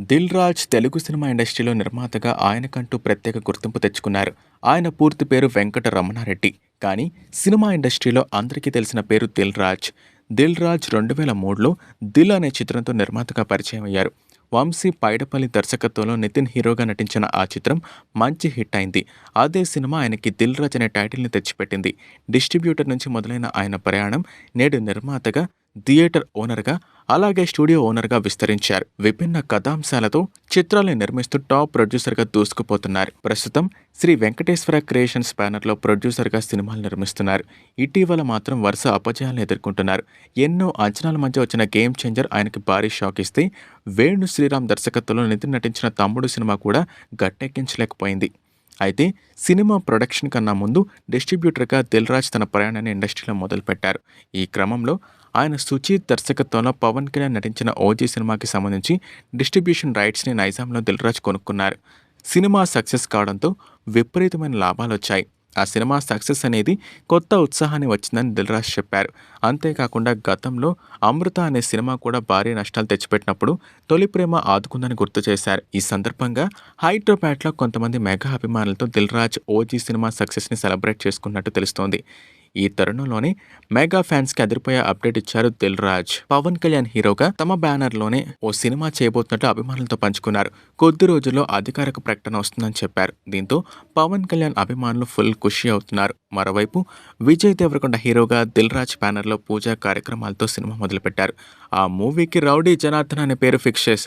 Dil Raj Telugu cinema ఇండస్ట్రీలో నిర్మాతగా ఆయనకంటూ ప్రత్యేక గుర్తింపు తెచ్చుకున్నారు. ఆయన పూర్తి పేరు వెంకట రమణారెడ్డి. కానీ సినిమా ఇండస్ట్రీలో అందరికీ తెలిసిన పేరు దిల్ రాజ్. దిల్ రాజ్ రెండు వేల మూడులో దిల్ అనే చిత్రంతో నిర్మాతగా పరిచయం అయ్యారు. వంశీ పైడపల్లి దర్శకత్వంలో నితిన్ హీరోగా నటించిన ఆ చిత్రం మంచి హిట్ అయింది. అదే సినిమా ఆయనకి దిల్ రాజ్ అనే టైటిల్ని తెచ్చిపెట్టింది. డిస్ట్రిబ్యూటర్ నుంచి మొదలైన ఆయన ప్రయాణం నేడు నిర్మాతగా థియేటర్ ఓనర్గా అలాగే స్టూడియో ఓనర్గా విస్తరించారు. విభిన్న కథాంశాలతో చిత్రాలను నిర్మిస్తూ టాప్ ప్రొడ్యూసర్గా దూసుకుపోతున్నారు. ప్రస్తుతం శ్రీ వెంకటేశ్వర క్రియేషన్స్ బ్యానర్లో ప్రొడ్యూసర్గా సినిమాలు నిర్మిస్తున్నారు. ఇటీవల మాత్రం వరుస అపజయాలను ఎదుర్కొంటున్నారు. ఎన్నో అంచనాల మధ్య వచ్చిన గేమ్ చేంజర్ ఆయనకి భారీ షాక్ ఇస్తే వేణు శ్రీరామ్ దర్శకత్వంలో నితిన్ నటించిన తమ్ముడు సినిమా కూడా గట్టెక్కించలేకపోయింది. అయితే సినిమా ప్రొడక్షన్ కన్నా ముందు డిస్ట్రిబ్యూటర్గా దిల్ రాజ్ తన ప్రయాణాన్ని ఇండస్ట్రీలో మొదలుపెట్టారు. ఈ క్రమంలో ఆయన సుచీత్ దర్శకత్వంలో పవన్ కళ్యాణ్ నటించిన ఓజీ సినిమాకి సంబంధించి డిస్ట్రిబ్యూషన్ రైట్స్ని నైజాంలో దిల్ రాజ్ కొనుక్కున్నారు. సినిమా సక్సెస్ కావడంతో విపరీతమైన లాభాలు వచ్చాయి. ఆ సినిమా సక్సెస్ అనేది కొత్త ఉత్సాహాన్ని వచ్చిందని దిల్ రాజ్ చెప్పారు. అంతేకాకుండా గతంలో అమృత అనే సినిమా కూడా భారీ నష్టాలు తెచ్చిపెట్టినప్పుడు తొలి ప్రేమ ఆదుకుందని గుర్తు చేశారు. ఈ సందర్భంగా హైదరాబాద్లో కొంతమంది మెగా అభిమానులతో దిల్ రాజ్ ఓజీ సినిమా సక్సెస్ని సెలబ్రేట్ చేసుకున్నట్టు తెలుస్తోంది. ఈ తరుణంలోనే మెగా ఫ్యాన్స్కి అదిరిపోయే అప్డేట్ ఇచ్చారు దిల్ రాజ్. పవన్ కళ్యాణ్ హీరోగా తమ బ్యానర్లోనే ఓ సినిమా చేయబోతున్నట్టు అభిమానులతో పంచుకున్నారు. కొద్ది రోజుల్లో అధికారిక ప్రకటన వస్తుందని చెప్పారు. దీంతో పవన్ కళ్యాణ్ అభిమానులు ఫుల్ ఖుషి అవుతున్నారు. మరోవైపు విజయ్ దేవరకొండ హీరోగా దిల్ రాజ్ బ్యానర్లో పూజా కార్యక్రమాలతో సినిమా మొదలుపెట్టారు. ఆ మూవీకి రౌడీ జనార్దన్ అనే పేరు ఫిక్స్ చేశారు.